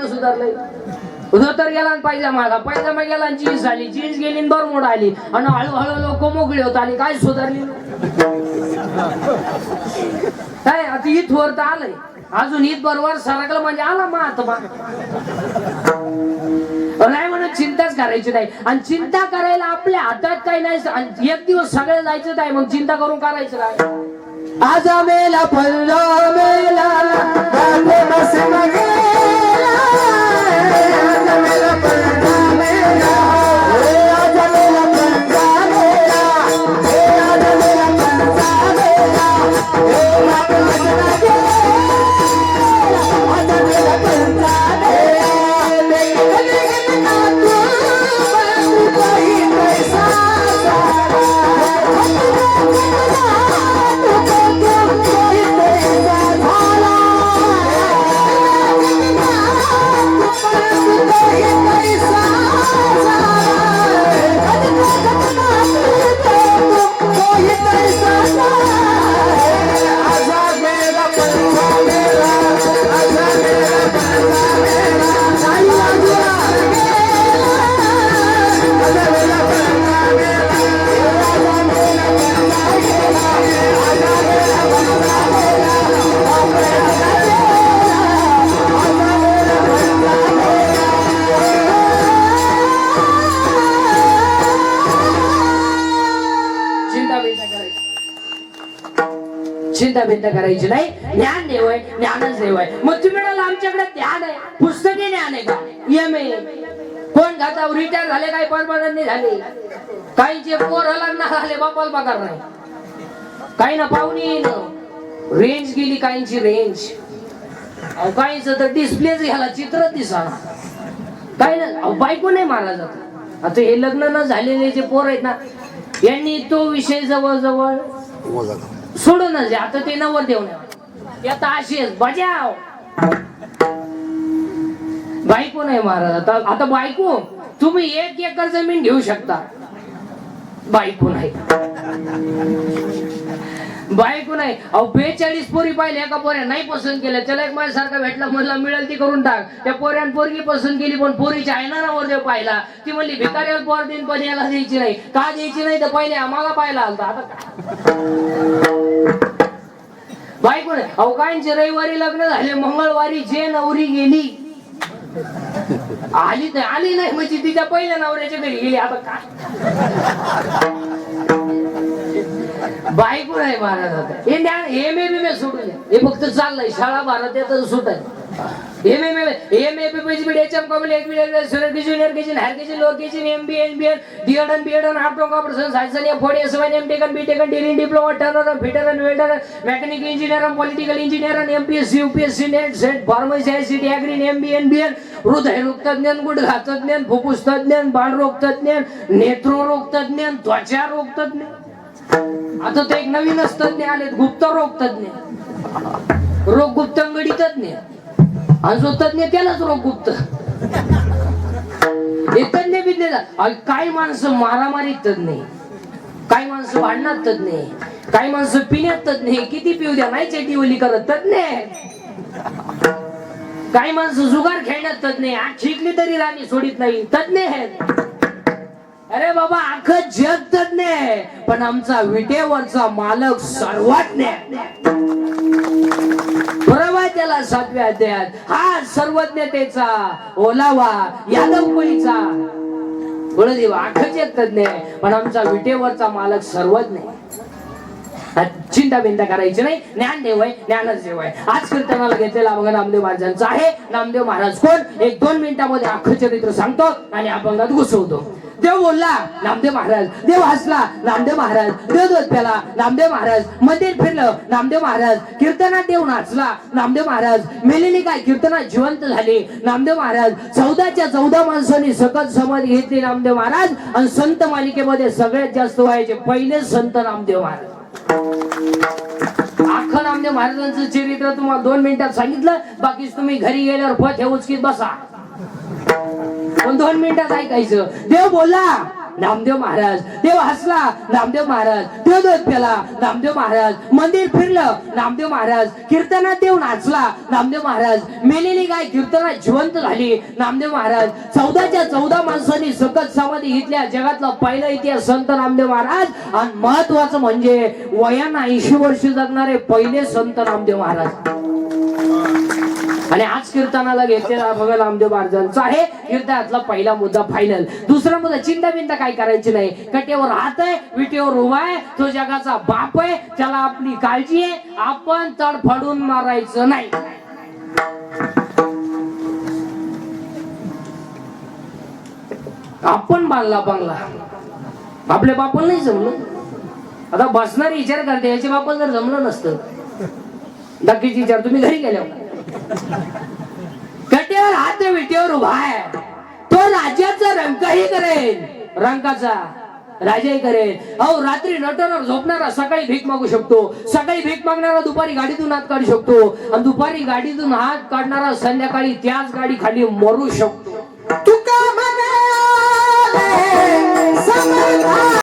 कुठं सुधारलंय. धोतर गेला पायजामा आला पायजामा गेला जीन्स आली जीन्स गेली बरमोड आली. आणि हळूहळू लोक मोकळी होत आली. काय सुधारली काय आता इथवर तर आलंय. अजून ईद बरोबर सरकलं म्हणजे आला महात्मा. नाही म्हणून चिंताच करायची नाही. आणि चिंता करायला आपल्या हातात काही नाही. एक दिवस सगळं जायचं नाही. मग चिंता करून करायचं काय आज मेला फल्लो मेला आज चिंताबिंत करायची नाही. ज्ञान देव आहे ज्ञानच देव आहे मग तुम्ही म्हणाल आमच्याकडे ज्ञान आहे पुस्तके ज्ञान आहे का? एम ए कोण खाता रिटायर झाले काही परमनंट झाले. काहींचे पोर लग्न झाले बापाला पगार नाही. काही ना पाहुणे येईन. रेंज गेली काहींची रेंज अहो काहींच तर डिस्प्लेच घ्यायला चित्र दिसाना. काय ना बायको नाही मारला जात आता हे लग्न न झालेले जे पोर आहेत ना यांनी तो विषय जवळजवळ जवळ सोडूनच जे आता ते नवर देऊ नये आता अशीच बजाव. बायको नाही महाराज आता आता बायको तुम्ही एक एकर जमीन घेऊ शकता. बायको नाही. बायको नाही. अहो बेचाळीस पोरी पाहिल्या एका पोऱ्या नाही पसंत केल्या त्याला एक माझ्यासारखा भेटला म्हणला मिळेल ती करून टाक. त्या पोऱ्यान पोरगी पसंत केली पण पोरीच्या आयनावर देव पाहिला. ती म्हणली भिकाऱ्याला पोर देईन पण याला द्यायची नाही. का द्यायची नाही? तर पहिले आम्हाला पाहिला आलता. आता बायको नाही. अहो काहींचे रविवारी लग्न झाले मंगळवारी जे नवरी गेली आली नाही आली नाही म्हणजे तिच्या पहिल्या नवऱ्याच्या घरी गेली. आता काय? बायको नाही महाराज आता. हे ज्ञान एम ए एम सोडून द्या. हे फक्त चाललंय. शाळा भारत याचा सुट आहे. M M M A B P B H M कॉमल H B Suresh की junior K higher K lower K M B N B N डीएडन बीएडन आफ्टर कॉपरेशन सायन्स आणि फोर्ड S Y M taken B taken degree diploma turner fitter and welder mechanical engineer political engineer M P S C U P S C NET SET pharmacy I C T agri M B N B N हृदयरोग तज्ञ गुडघा तज्ञ फुफ्फुस तज्ञ बाळरोग तज्ञ नेत्ररोग तज्ञ त्वचा रोग तज्ञ आता ते एक नवीनच तज्ञ आलेत गुप्त रोग तज्ञ. रोग गुप्तंगडी तज्ञ. आणि जो तज्ञ त्यालाच रोग गुप्त. हे तज्ञ बिज्ञ काही माणसं मारामारीत तज्ञ काही माणसं भांडणात तज्ञ काही माणसं पिण्यात तज्ञ किती पिऊ द्या? नाही चेटीवली करत तज्ञ काही माणसं जुगार खेळण्यात तज्ञ आज शिकली तरी राणी सोडित नाही. तज्ञ आहेत. अरे बाबा अख्खं जग आहे. पण आमचा विटेवरचा मालक सर्वज्ञ बरोबर त्याला सातव्या अध्यायात. हा सर्वज्ञतेचा ओलावा यादव गुरुदेव गुळदेव अख्खं तज्ञ पण आमचा विटेवरचा मालक सर्वज्ञ चिंता बिंता करायची नाही. ज्ञान देव आहे ज्ञानच देव आहे. आज कीर्तनाला घेतलेला अभंग नामदेव महाराजांचा आहे. नामदेव महाराज कोण? एक दोन मिनिटामध्ये अख्खं चरित्र सांगतो आणि अभंगात घुसवतो. देव बोलला नामदेव महाराज. देव हसला नामदेव महाराज. देव दूध नामदेव महाराज. मंदिर फिरलं नामदेव महाराज. कीर्तनात देव नाचला नामदेव महाराज. मेलेली काय कीर्तनात जिवंत झाली. नामदेव महाराज. चौदाच्या चौदा माणसांनी सकत समाधी घेतली नामदेव महाराज. आणि संत मालिकेमध्ये सगळ्यात जास्त व्हायचे पहिले संत नामदेव महाराज. अख्खं नामदेव महाराजांचं चरित्र तुम्हाला दोन मिनिटात सांगितलं. बाकीच तुम्ही घरी गेल्यावर फत हे उचकीत बसा. पण दोन मिनिटात ऐकायचं. देव बोला. नामदेव महाराज. देव हसला. नामदेव महाराज. देव दूध पेला नामदेव महाराज. मंदिर फिरलं. नामदेव महाराज. कीर्तनात देव नाचला. नामदेव महाराज मेलेली गाय कीर्तनात जिवंत झाली. नामदेव महाराज चौदाच्या चौदा माणसांनी सकत समाधी घेतल्या. जगातला पहिला इतिहास संत नामदेव महाराज. आणि महत्वाचं म्हणजे वयानं ऐंशी वर्ष जगणारे पहिले संत नामदेव महाराज. आणि आज कीर्तनाला घेतलेला बघा नामदेव महाराजांचा आहे. कीर्तनातला पहिला मुद्दा फायनल दुसरा मुद्दा चिंता बिंता काय करायची नाही. कटेवर हात आहे विटेवर उभा आहे. तो जगाचा बाप आहे. त्याला आपली काळजी आहे. आपण तडफडून मारायचं नाही. आपण बांधला बांगला. आपल्या बापाला नाही जमलं. आता बसणारे विचार करते याच्या बापाला जर जमलं नसतं. नक्कीच विचार तुम्ही घरी गेल्यावर कट्यावर हात विटेवर उभा आहे. तो राज्याचा रंगही करेल. रंगाचा राजाही करेल. अहो रात्री नटणार झोपणारा सकाळी भीक मागू शकतो. सकाळी भीक मागणारा दुपारी गाडीतून हात काढू शकतो. आणि दुपारी गाडीतून हात काढणारा संध्याकाळी त्याच गाडी खाली मरू शकतो. तुका